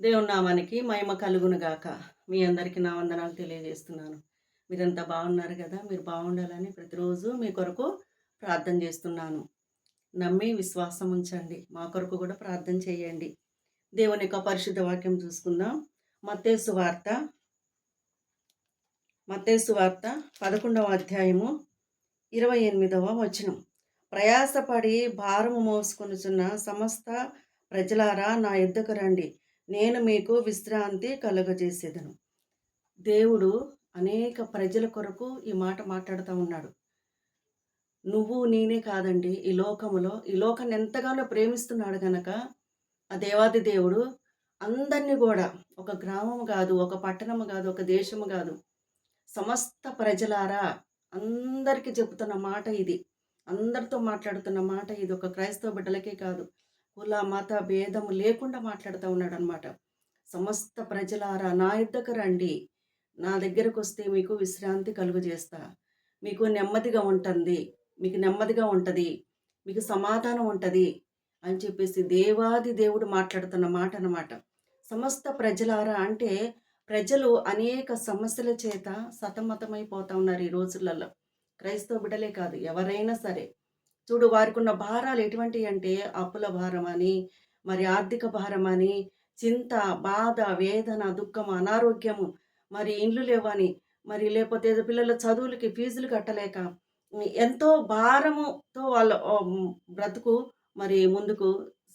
దేవుని నామానికి మహిమ కలుగును గాక. మీ అందరికీ నా వందనాలు తెలియజేస్తున్నాను. మీరంతా బాగున్నారు కదా? మీరు బాగుండాలని ప్రతిరోజు మీ కొరకు ప్రార్థన చేస్తున్నాను. నమ్మి విశ్వాసం ఉంచండి. మా కొరకు కూడా ప్రార్థన చేయండి. దేవుని యొక్క పరిశుద్ధ వాక్యం చూసుకుందాం. మత్తేసు వార్త. మత్తేసు వార్త పదకొండవ అధ్యాయము ఇరవై ఎనిమిదవ వచనం. ప్రయాసపడి భారము మోసుకొనుచున్న సమస్త ప్రజలారా నా యుద్ధకు రండి. నేను మీకు విశ్రాంతి కలుగజేసేదను. దేవుడు అనేక ప్రజల కొరకు ఈ మాట మాట్లాడుతూ ఉన్నాడు. నువ్వు నేనే కాదండి ఈ లోకములో ఈ లోకాన్ని ఎంతగానో ప్రేమిస్తున్నాడు గనక ఆ దేవాది దేవుడు అందరినీ కూడా ఒక గ్రామం కాదు ఒక పట్టణము కాదు ఒక దేశము కాదు సమస్త ప్రజలారా అందరికీ చెబుతున్న మాట ఇది. అందరితో మాట్లాడుతున్న మాట ఇది. ఒక క్రైస్తవ బిడ్డలకే కాదు కుల మత భేదము లేకుండా మాట్లాడుతూ ఉన్నాడు అనమాట సమస్త ప్రజలారా నా యుద్ధకు రండి. నా దగ్గరకు వస్తే మీకు విశ్రాంతి కలుగు చేస్తా మీకు నెమ్మదిగా ఉంటుంది. మీకు నెమ్మదిగా ఉంటుంది. మీకు సమాధానం ఉంటుంది అని చెప్పేసి దేవాది దేవుడు మాట్లాడుతున్న మాట అనమాట సమస్త ప్రజలారా అంటే ప్రజలు అనేక సమస్యల చేత సతమతమైపోతా ఉన్నారు ఈ రోజులలో. క్రైస్తవ బిడ్డలే కాదు ఎవరైనా సరే. చూడు వారికి ఉన్న భారాలు ఎటువంటివి అంటే అప్పుల భారం అని మరి ఆర్థిక భారం అని చింత బాధ వేదన దుఃఖం అనారోగ్యము. మరి ఇండ్లు లేవని మరి లేకపోతే పిల్లల చదువులకి ఫీజులు కట్టలేక ఎంతో భారముతో వాళ్ళ బ్రతుకు మరి ముందుకు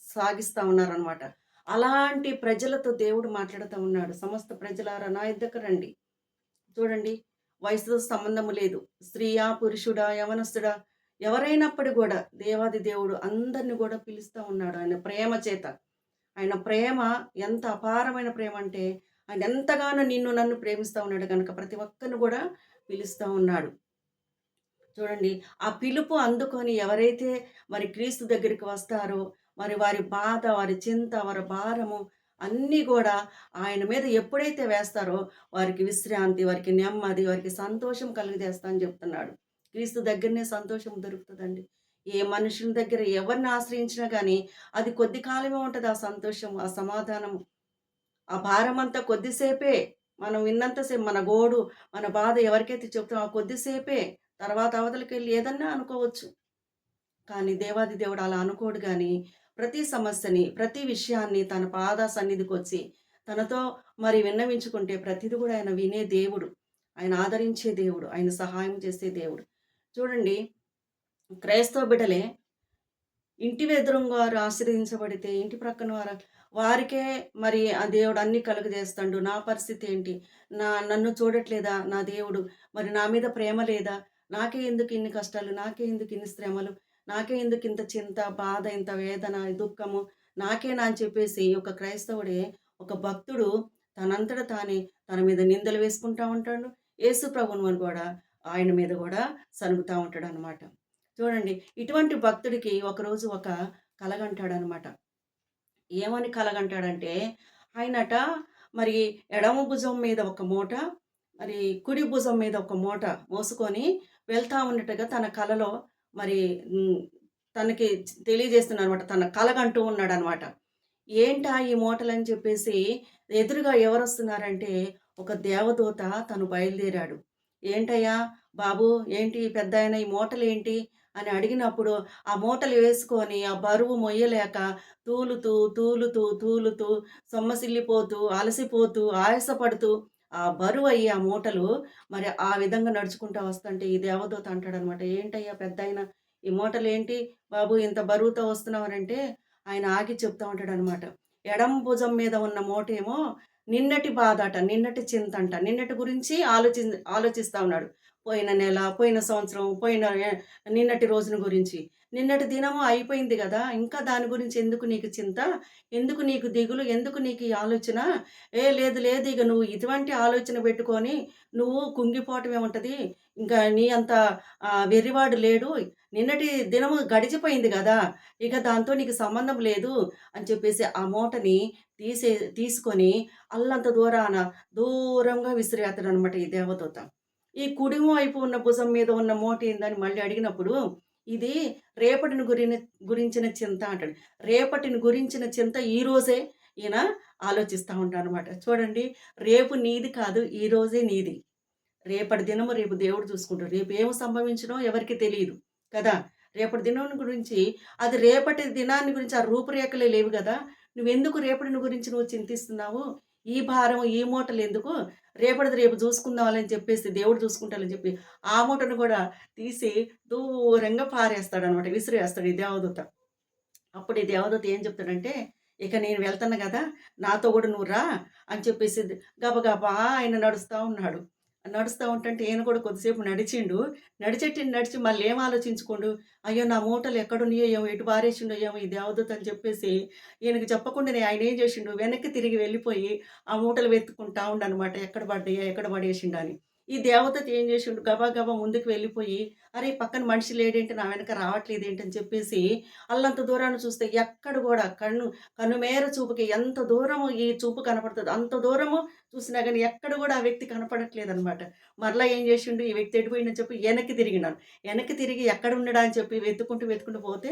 సాగిస్తూ ఉన్నారనమాట అలాంటి ప్రజలతో దేవుడు మాట్లాడుతూ ఉన్నాడు. సమస్త ప్రజలారా నా ఇద్దరు రండి. చూడండి వయసుతో సంబంధము లేదు. స్త్రీయా పురుషుడా యవనస్తుడా ఎవరైనప్పటి కూడా దేవాది దేవుడు అందరిని కూడా పిలుస్తూ ఉన్నాడు. ఆయన ప్రేమ చేత. ఆయన ప్రేమ ఎంత అపారమైన ప్రేమ అంటే ఆయన ఎంతగానో నిన్ను నన్ను ప్రేమిస్తూ ఉన్నాడు కనుక ప్రతి ఒక్కరిని కూడా పిలుస్తూ ఉన్నాడు. చూడండి ఆ పిలుపు అందుకొని ఎవరైతే మరి క్రీస్తు దగ్గరికి వస్తారో మరి వారి బాధ వారి చింత వారి భారము అన్నీ కూడా ఆయన మీద ఎప్పుడైతే వేస్తారో వారికి విశ్రాంతి వారికి నెమ్మది వారికి సంతోషం కలుగజేస్తా అని చెప్తున్నాడు. క్రీస్తు దగ్గరనే సంతోషం దొరుకుతుందండి. ఏ మనుషుల దగ్గర ఎవరిని ఆశ్రయించినా కానీ అది కొద్ది కాలమే ఉంటుంది ఆ సంతోషం ఆ సమాధానము ఆ భారం అంతా కొద్దిసేపే మనం విన్నంతసేపు మన గోడు మన బాధ ఎవరికైతే చెప్తాం ఆ కొద్దిసేపే తర్వాత అవతలకి వెళ్ళి ఏదన్నా అనుకోవచ్చు. కానీ దేవాది దేవుడు అలా అనుకోడు కానీ ప్రతి సమస్యని ప్రతి విషయాన్ని తన పాద సన్నిధికి వచ్చి తనతో మరి విన్నవించుకుంటే ప్రతిది కూడా ఆయన వినే దేవుడు. ఆయన ఆదరించే దేవుడు ఆయన సహాయం చేసే దేవుడు. చూడండి క్రైస్తవ బిడ్డలే ఇంటి ఎదురుగా వారు ఆశ్రయించబడితే ఇంటి ప్రక్కన వారు వారికే మరి ఆ దేవుడు అన్ని కలుగజేస్తాడు. నా పరిస్థితి ఏంటి? నా నన్ను చూడట్లేదా నా దేవుడు? మరి నా మీద ప్రేమ లేదా? నాకే ఎందుకు ఇన్ని కష్టాలు? నాకే ఎందుకు ఇన్ని శ్రమలు? నాకే ఎందుకు ఇంత చింత బాధ ఇంత వేదన దుఃఖము? నాకేనా అని చెప్పేసి ఒక క్రైస్తవుడే ఒక భక్తుడు తనంతట తానే తన మీద నిందలు వేసుకుంటా ఉంటాడు. యేసు ప్రభుని కూడా ఆయన మీద కూడా సనుగుతూ ఉంటాడు అనమాట చూడండి ఇటువంటి భక్తుడికి ఒకరోజు ఒక కలగంటాడు అనమాట ఏమని కలగంటాడంటే ఆయనట మరి ఎడమ భుజం మీద ఒక మూట మరి కుడి భుజం మీద ఒక మూట మోసుకొని వెళ్తా ఉన్నట్టుగా తన కలలో మరి తనకి తెలియజేస్తున్నాడు అనమాట తన కలగంటూ ఉన్నాడు అనమాట ఏంటా ఈ మూటలని చెప్పేసి ఎదురుగా ఎవరు వస్తున్నారంటే ఒక దేవదూత తను బయలుదేరాడు. ఏంటయ్యా బాబు ఏంటి పెద్ద ఆయన ఈ మూటలు ఏంటి అని అడిగినప్పుడు ఆ మూటలు వేసుకొని ఆ బరువు మొయ్యలేక తూలుతూ తూలుతూ తూలుతూ సొమ్మసిల్లిపోతూ అలసిపోతూ ఆయాసపడుతూ ఆ బరువు అయ్యి ఆ మూటలు మరి ఆ విధంగా నడుచుకుంటూ వస్తుంటే ఈ దేవదూత అంటాడనమాట ఏంటయ్యా పెద్ద ఆయన ఈ మూటలు ఏంటి బాబు ఇంత బరువుతో వస్తున్నావనంటే? ఆయన ఆగి చెప్తా ఉంటాడనమాట ఎడం భుజం మీద ఉన్న మూట ఏమో నిన్నటి బాధ అట నిన్నటి చింత అంట నిన్నటి గురించి ఆలోచి ఆలోచిస్తా ఉన్నాడు. పోయిన నెల పోయిన సంవత్సరం పోయిన నిన్నటి రోజున గురించి. నిన్నటి దినము అయిపోయింది కదా ఇంకా దాని గురించి ఎందుకు నీకు చింత? ఎందుకు నీకు దిగులు? ఎందుకు నీకు ఈ ఆలోచన? ఏ లేదు లేదు ఇక నువ్వు ఇటువంటి ఆలోచన పెట్టుకొని నువ్వు కుంగిపోవటమే ఉంటుంది. ఇంకా నీ అంత వెర్రివాడు లేడు. నిన్నటి దినము గడిచిపోయింది కదా ఇక దాంతో నీకు సంబంధం లేదు అని చెప్పేసి ఆ మూటని తీసే తీసుకొని అల్లంత దూరాన దూరంగా విసిరేస్తాడు అనమాట ఈ దేవదూత. ఈ కుడిమ వైపు ఉన్న భుజం మీద ఉన్న మూట ఏందని మళ్ళీ అడిగినప్పుడు ఇది రేపటిని గురి గురించిన చింత అంటాడు రేపటిని గురించిన చింత ఈరోజే ఈయన ఆలోచిస్తూ ఉంటాడనమాట. చూడండి రేపు నీది కాదు, ఈరోజే నీది. రేపటి దినము రేపు దేవుడు చూసుకుంటాడు. రేపు ఏమి సంభవించడం ఎవరికి తెలియదు కదా! రేపటి దినం గురించి అది రేపటి దినాన్ని గురించి ఆ రూపురేఖలే లేవు కదా నువ్వెందుకు రేపటిని గురించి నువ్వు చింతిస్తున్నావు? ఈ భారం, ఈ మూటలు ఎందుకు రేపటిది రేపు చూసుకుందామని చెప్పేసి దేవుడు చూసుకుంటాడని చెప్పి ఆ మూటను కూడా తీసి దూరంగా పారేస్తాడనమాట. విసిరేస్తాడు ఈ దేవదూత. అప్పుడు ఈ దేవదూత ఏం చెప్తాడంటే, "ఇక నేను వెళ్తున్నా కదా నాతో కూడా నువ్వు రా" అని చెప్పేసి గబగబా ఆయన నడుస్తూ ఉన్నాడు. నడుస్తూ ఉంటంటే ఈయన కూడా కొద్దిసేపు నడిచిండు. నడిచెట్టి నడిచి మళ్ళీ ఏం ఆలోచించుకోండు అయ్యో! నా మూటలు ఎక్కడున్నాయో ఏమో, ఎటు పారేసిండో ఏమో ఇది దేవదూత అని చెప్పేసి ఈయనకి చెప్పకుండానే ఆయన ఏం చేసిండు, వెనక్కి తిరిగి వెళ్ళిపోయి ఆ మూటలు వెతుక్కుంటా ఉండనమాట. ఎక్కడ పడ్డాయో ఎక్కడ పడేసిండా అని. ఈ దేవతతో ఏం చేసిండు, గబా ముందుకు వెళ్ళిపోయి, అరే! పక్కన మనిషి లేడేంటి, నా వెనక రావట్లేదేంటి అని చెప్పేసి అల్లంత దూరాన్ని చూస్తే ఎక్కడ కూడా కన్ను కనుమేర చూపుకి ఎంత దూరము ఈ చూపు కనపడుతుంది అంత దూరము చూసినా కానీ ఎక్కడ కూడా ఆ వ్యక్తి కనపడట్లేదనమాట. మరలా ఏం చేసిండు, ఈ వ్యక్తి ఎటు చెప్పి వెనక్కి తిరిగినాను వెనక్కి తిరిగి ఎక్కడ ఉన్నాడా అని చెప్పి వెతుక్కుంటూ, వెతుక్కుంటూ పోతే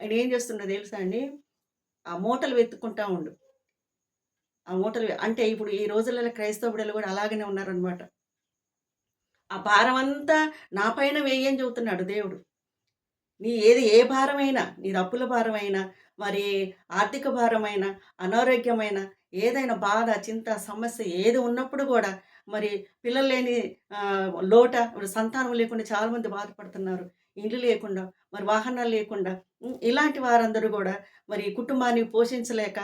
ఆయన ఏం చేస్తుండో తెలుసా అండి? ఆ మూటలు వెతుక్కుంటా ఉండు. ఆ మూటలు అంటే ఇప్పుడు ఈ రోజులలో క్రైస్తవ బిడ్డలు కూడా అలాగనే ఉన్నారనమాట. ఆ భారమంతా నా పైన వేయని చెబుతున్నాడు దేవుడు. నీ ఏది ఏ భారమైనా, నీది అప్పుల భారమైనా, మరి ఆర్థిక భారమైనా, అనారోగ్యమైన, ఏదైనా బాధ, చింత, సమస్య ఏది ఉన్నప్పుడు కూడా మరి పిల్లలు లేని లోట సంతానం లేకుండా చాలామంది బాధపడుతున్నారు. ఇల్లు లేకుండా, మరి వాహనాలు లేకుండా ఇలాంటి వారందరూ కూడా మరి కుటుంబాన్ని పోషించలేక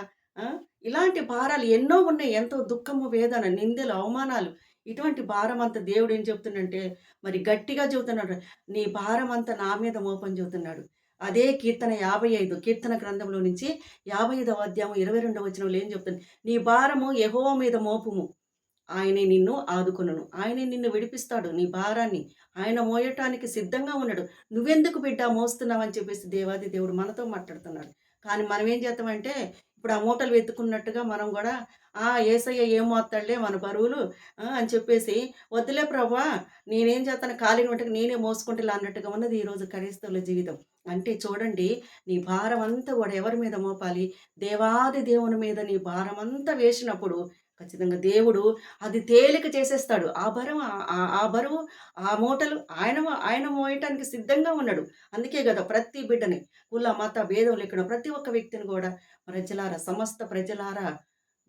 ఇలాంటి భారాలు ఎన్నో ఉన్నాయి. ఎంతో దుఃఖము, వేదన, నిందలు, అవమానాలు ఇటువంటి భారం అంత దేవుడు ఏం చెప్తుండంటే మరి గట్టిగా చెబుతున్నాడు. నీ భారం అంత నా మీద మోపని చెబుతున్నాడు. అదే కీర్తన 55 కీర్తన గ్రంథంలో నుంచి 55వ అధ్యాయం 22వ వచనంలో ఏం చెప్తుంది. నీ భారము ఎహో మీద మోపుము. ఆయనే నిన్ను ఆదుకొనను ఆయనే నిన్ను విడిపిస్తాడు నీ భారాన్ని. ఆయన మోయటానికి సిద్ధంగా ఉన్నాడు. నువ్వెందుకు బిడ్డా మోస్తున్నావని చెప్పేసి దేవాది దేవుడు మనతో మాట్లాడుతున్నాడు. కానీ మనం ఏం చేస్తామంటే ఇప్పుడు ఆ మూటలు వెతుకున్నట్టుగా మనం కూడా ఆ! యేసయ్య ఏం మోస్తాడులే మన బరువులు అని చెప్పేసి వద్దులే ప్రభా! నేనేం చేస్తాను ఖాళీగా ఉంటే నేనే మోసుకుంటేలా అన్నట్టుగా ఉన్నది ఈరోజు క్రైస్తవుల జీవితం. అంటే చూడండి నీ భారం అంతా కూడా ఎవరి మీద మోపాలి? దేవాది దేవుని మీద నీ భారం అంతా వేసినప్పుడు ఖచ్చితంగా దేవుడు అది తేలిక చేసేస్తాడు. ఆ భరం ఆ బరువు, ఆ మూటలు ఆయన ఆయన మోయటానికి సిద్ధంగా ఉన్నాడు. అందుకే గదా! ప్రతి బిడ్డని కుల, మత భేదం లేకుండా ప్రతి ఒక్క వ్యక్తిని కూడా ప్రజలారా, సమస్త ప్రజలారా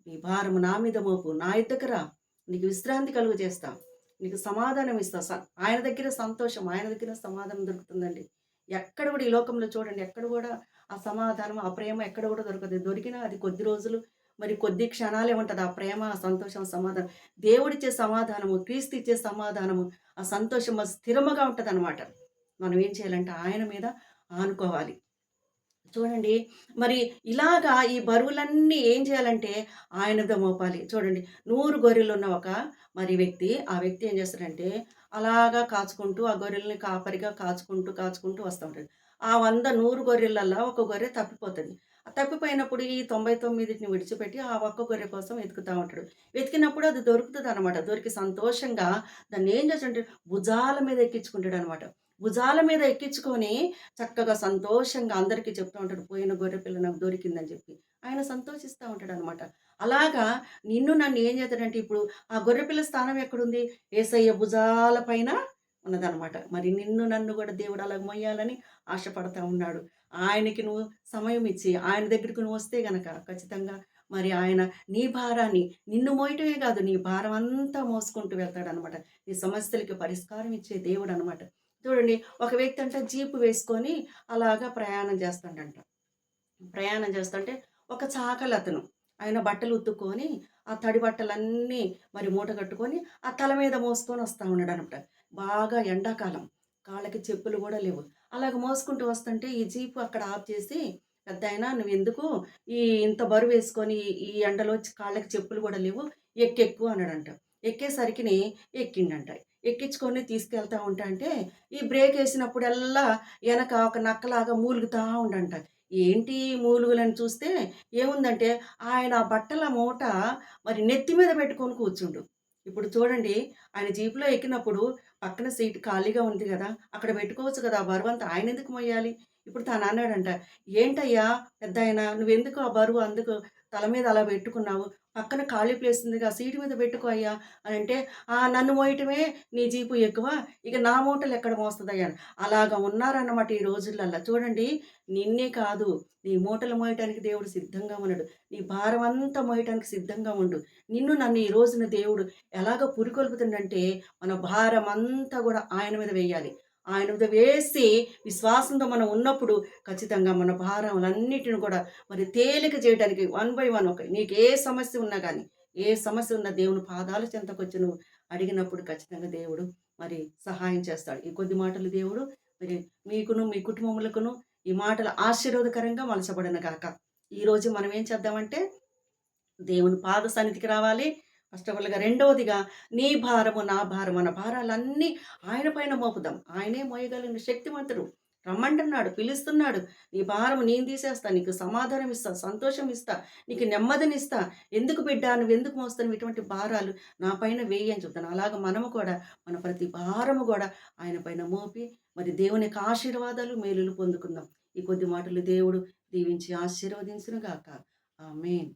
నీ భారము నా మీద మోపు. నా దగ్గర నీకు విశ్రాంతి కలుగజేస్తా. నీకు సమాధానం ఇస్తా. స ఆయన దగ్గర సంతోషం, ఆయన దగ్గర సమాధానం దొరుకుతుందండి. ఎక్కడ కూడా ఈ లోకంలో చూడండి ఎక్కడ కూడా ఆ సమాధానం, ఆ ప్రేమ ఎక్కడ కూడా దొరకదు. దొరికినా అది కొద్ది రోజులు, మరి కొద్ది క్షణాలే ఉంటది. ఆ ప్రేమ, ఆ సంతోషం, సమాధానం. దేవుడిచ్చే సమాధానము, క్రీస్తు ఇచ్చే సమాధానము, ఆ సంతోషం స్థిరముగా స్థిరముగా అనమాట మనం ఏం చేయాలంటే ఆయన మీద ఆనుకోవాలి. చూడండి మరి ఇలాగా ఈ బరువులన్నీ ఏం చేయాలంటే ఆయన మోపాలి. చూడండి 100 గొర్రెలున్న ఒక మరి వ్యక్తి, ఆ వ్యక్తి ఏం చేస్తాడంటే అలాగా కాచుకుంటూ ఆ గొర్రెల్ని కాపరిగా కాచుకుంటూ, కాచుకుంటూ వస్తూ ఉంటాడు. ఆ వంద నూరు గొర్రెలల్లో ఒక గొర్రె తప్పిపోతుంది తప్పిపోయినప్పుడు ఈ 99ని విడిచిపెట్టి ఆ ఒక్క గొర్రె కోసం వెతుకుతా ఉంటాడు. వెతికినప్పుడు అది దొరుకుతదనమాట. దొరికి సంతోషంగా దాన్ని ఏం చేస్తుంటే భుజాల మీద ఎక్కించుకుంటాడనమాట. భుజాల మీద ఎక్కించుకొని చక్కగా సంతోషంగా అందరికీ చెప్తూ ఉంటాడు. పోయిన గొర్రె పిల్ల నాకు దొరికిందని చెప్పి. ఆయన సంతోషిస్తా ఉంటాడనమాట. అలాగా నిన్ను నన్ను ఏం చేస్తాడంటే ఇప్పుడు ఆ గొర్రెపిల్ల స్థానం ఎక్కడుంది? యేసయ్య భుజాల పైన ఉన్నదనమాట. మరి నిన్ను నన్ను కూడా దేవుడు అలా మొయ్యాలని ఆశపడతా ఉన్నాడు. ఆయనకి నువ్వు సమయం ఇచ్చి ఆయన దగ్గరికి నువ్వు వస్తే గనక ఖచ్చితంగా మరి ఆయన నీ భారాన్ని నిన్ను మోయటమే కాదు నీ భారం అంతా మోసుకుంటూ వెళ్తాడనమాట. నీ సమస్యలకి పరిష్కారం ఇచ్చే దేవుడనమాట. చూడండి ఒక వ్యక్తి అంటే జీపు వేసుకొని అలాగా ప్రయాణం చేస్తాడంట. ప్రయాణం చేస్తుంటే ఒక చాకలతను ఆయన బట్టలు ఉత్తుకొని ఆ తడి బట్టలన్నీ మరి మూట కట్టుకొని ఆ తల మీద మోసుకొని వస్తా ఉన్నాడనమాట. బాగా ఎండాకాలం. కాళ్ళకి చెప్పులు కూడా లేవు. అలాగ మోసుకుంటూ వస్తుంటే ఈ జీపు అక్కడ ఆఫ్ చేసి పెద్ద అయినా నువ్వు ఎందుకు ఈ ఇంత బరువు వేసుకొని ఈ ఎండలో కాళ్ళకి చెప్పులు కూడా లేవు. ఎక్కెక్కు" అన్నాడంట. ఎక్కేసరికిని ఎక్కిండంట. ఎక్కించుకొని తీసుకెళ్తా ఉంటాంటే ఈ బ్రేక్ వేసినప్పుడల్లా వెనక ఒక నక్కలాగా మూలుగుతా ఉండంట. ఏంటి మూలుగులని చూస్తే ఏముందంటే ఆయన బట్టల మూట మరి నెత్తి మీద పెట్టుకొని కూర్చుండు. ఇప్పుడు చూడండి ఆయన జీపులో ఎక్కినప్పుడు పక్కన సీట్ ఖాళీగా ఉంది కదా అక్కడ పెట్టుకోవచ్చు కదా ఆ బరువంతా ఆయనెందుకు మొయ్యాలి? ఇప్పుడు తనన్నాడంట, "ఏంటయ్యా పెద్దాయనా నువ్వెందుకు ఆ బరువు అందుకు తల మీద అలా పెట్టుకున్నావు. పక్కన ఖాళీ ప్లేస్ ఉందిగా సీటు మీద పెట్టుకో అయ్యా అని అంటే "ఆ, నన్ను మోయటమే నీ జీపు ఎక్కువ ఇక నా మూటలు ఎక్కడ మోస్తుందయ్యా? అలాగా ఉన్నారన్నమాట ఈ రోజులల్లా. చూడండి నిన్నే కాదు నీ మూటలు మోయటానికి దేవుడు సిద్ధంగా ఉన్నాడు. నీ భారం అంతా మోయటానికి సిద్ధంగా ఉండు. నిన్ను నన్ను ఈ రోజున దేవుడు ఎలాగ పురికొల్పుతుండంటే మన భారం అంతా కూడా ఆయన మీద వేయాలి. ఆయన మీద వేసి విశ్వాసంతో మనం ఉన్నప్పుడు ఖచ్చితంగా మన భారములన్నిటిని కూడా మరి తేలిక చేయడానికి వన్ బై వన్ ఒక నీకు ఏ సమస్య ఉన్నా కానీ ఏ సమస్య ఉన్నా దేవుని పాదాల చెంతకు వచ్చి నువ్వు అడిగినప్పుడు ఖచ్చితంగా దేవుడు మరి సహాయం చేస్తాడు. ఈ కొద్ది మాటలు దేవుడు మరి మీకును మీ కుటుంబములకును ఈ మాటలు ఆశీర్వాదకరంగా మలచబడిన కాక ఈరోజు మనం ఏం చేద్దామంటే దేవుని పాద సన్నిధికి రావాలి. ఫస్ట్ ఆఫ్ ఆల్గా రెండవదిగా నీ భారము నా భారం మన భారాలన్నీ ఆయన పైన మోపుదాం. ఆయనే మోయగలిగిన శక్తివంతుడు రమ్మంటున్నాడు పిలుస్తున్నాడు. నీ భారం నేను తీసేస్తా నీకు సమాధానం ఇస్తా సంతోషం ఇస్తా నీకు నెమ్మదినిస్తా. ఎందుకు బిడ్డా నువ్వు ఎందుకు మోస్తాను ఇటువంటి భారాలు? నా పైన వేయి అని చెప్తాను. అలాగ మనము కూడా మన ప్రతి భారము కూడా ఆయన పైన మోపి మరి దేవుని యొక్క ఆశీర్వాదాలు మేలులు పొందుకుందాం. ఈ కొద్ది మాటలు దేవుడు దీవించి ఆశీర్వదించునుగాక. ఆమెన్.